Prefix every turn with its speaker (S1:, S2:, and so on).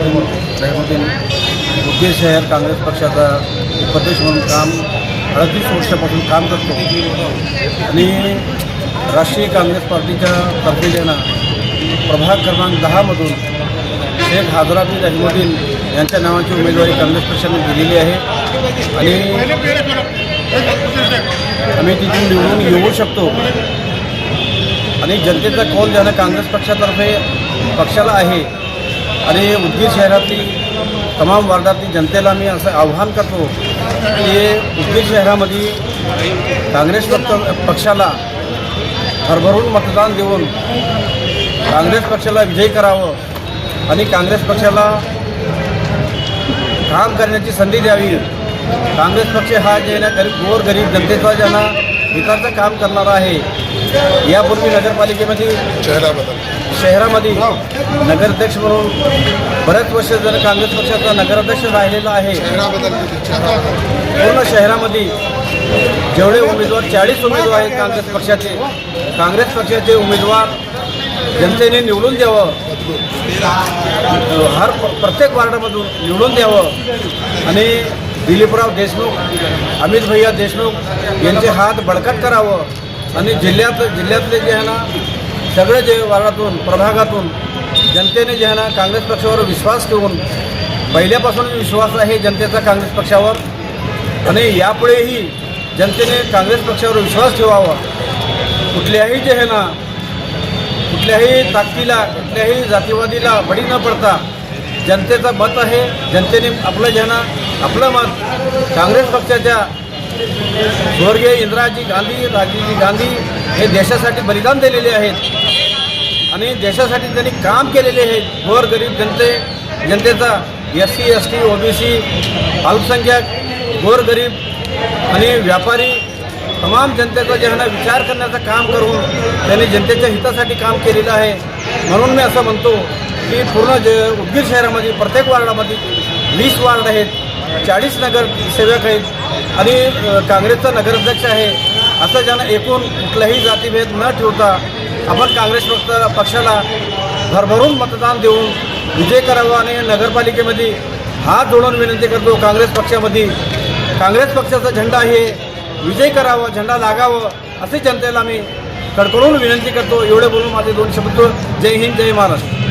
S1: रहिमुद्दीन उद्देश शहर काँग्रेस पक्षाचा उपदेश म्हणून काम अडतीस वर्षापासून काम करतो. आणि राष्ट्रीय काँग्रेस पार्टीच्या तर्फे प्रभाग क्रमांक दहामधून शेख हाजराबी रहिमुद्दीन यांच्या नावाची उमेदवारी काँग्रेस पक्षाने दिलेली आहे. आणि आम्ही तिथून निवडून येऊ शकतो. आणि जनतेचा कौल ज्यानं काँग्रेस पक्षातर्फे पक्षाला आहे आणि उदगीर शहरातली तमाम वार्डातली जनतेला मी असं आव्हान करतो की उदगीर शहरामध्ये काँग्रेस पक्ष पक्षाला भरभरून मतदान देऊन काँग्रेस पक्षाला विजयी करावं आणि काँग्रेस पक्षाला काम करण्याची संधी द्यावी. काँग्रेस पक्ष हा जे ना गरीब गोर गरीब जनतेचा ज्यांना हिताचं काम करणारा आहे यापूर्वी नगरपालिकेमध्ये शहरामध्ये नगराध्यक्ष म्हणून बऱ्याच वर्ष जर काँग्रेस पक्षाचा नगराध्यक्ष राहिलेला आहे. पूर्ण शहरामध्ये जेवढे उमेदवार चाळीस उमेदवार आहेत काँग्रेस पक्षाचे काँग्रेस पक्षाचे उमेदवार जनतेने निवडून द्यावं. हर प्रत्येक वार्डामधून निवडून द्यावं. आणि दिलीपराव देशमुख अमित भैया देशमुख यांचे हात बळकट करावं. आणि जिल्ह्यात जिल्ह्यातले जे आहे ना सगळे जे वार्डातून प्रभागातून जनतेने जे आहे ना काँग्रेस पक्षावर विश्वास ठेवून पहिल्यापासून विश्वास आहे जनतेचा काँग्रेस पक्षावर. आणि यापुढेही जनतेने काँग्रेस पक्षावर विश्वास ठेवावा. कुठल्याही जे आहे ना कुठल्याही ताकदीला कुठल्याही जातीवादीला बळी न पडता जनतेचं मत आहे. जनतेने आपलं जे ना आपलं मत काँग्रेस पक्षाच्या स्वर्गीय इंदिराजी गांधी राजीवजी गांधी हे देशासाठी बलिदान दिलेले आहेत. आणि देशासाठी त्यांनी काम केलेले आहेत. गोर गरीब जनते जनतेचा S C S T OBC अल्पसंख्याक गोर गरीब आणि व्यापारी तमाम जनतेचा ज्यांना विचार करण्याचं काम करून त्यांनी जनतेच्या हितासाठी काम केलेलं आहे. म्हणून मी असं म्हणतो की पूर्ण जे उदगीर शहरामध्ये प्रत्येक वार्डामध्ये वीस वार्ड आहेत. चाळीस नगरसेवक आहेत आणि काँग्रेसचा नगराध्यक्ष आहे. असं ज्यांना एकूण कुठलाही जातीभेद न ठेवता आपण काँग्रेस पक्ष पक्षाला भरभरून मतदान देऊन विजय करावा आणि नगरपालिकेमध्ये हात जोडून विनंती करतो काँग्रेस पक्षामध्ये. काँग्रेस पक्षाचा झेंडा हे विजय करावा झेंडा लागावं असे जनतेला मी कडकडून विनंती करतो. एवढे बोलून माझे दोन शब्द. जय हिंद जय महाराष्ट्र.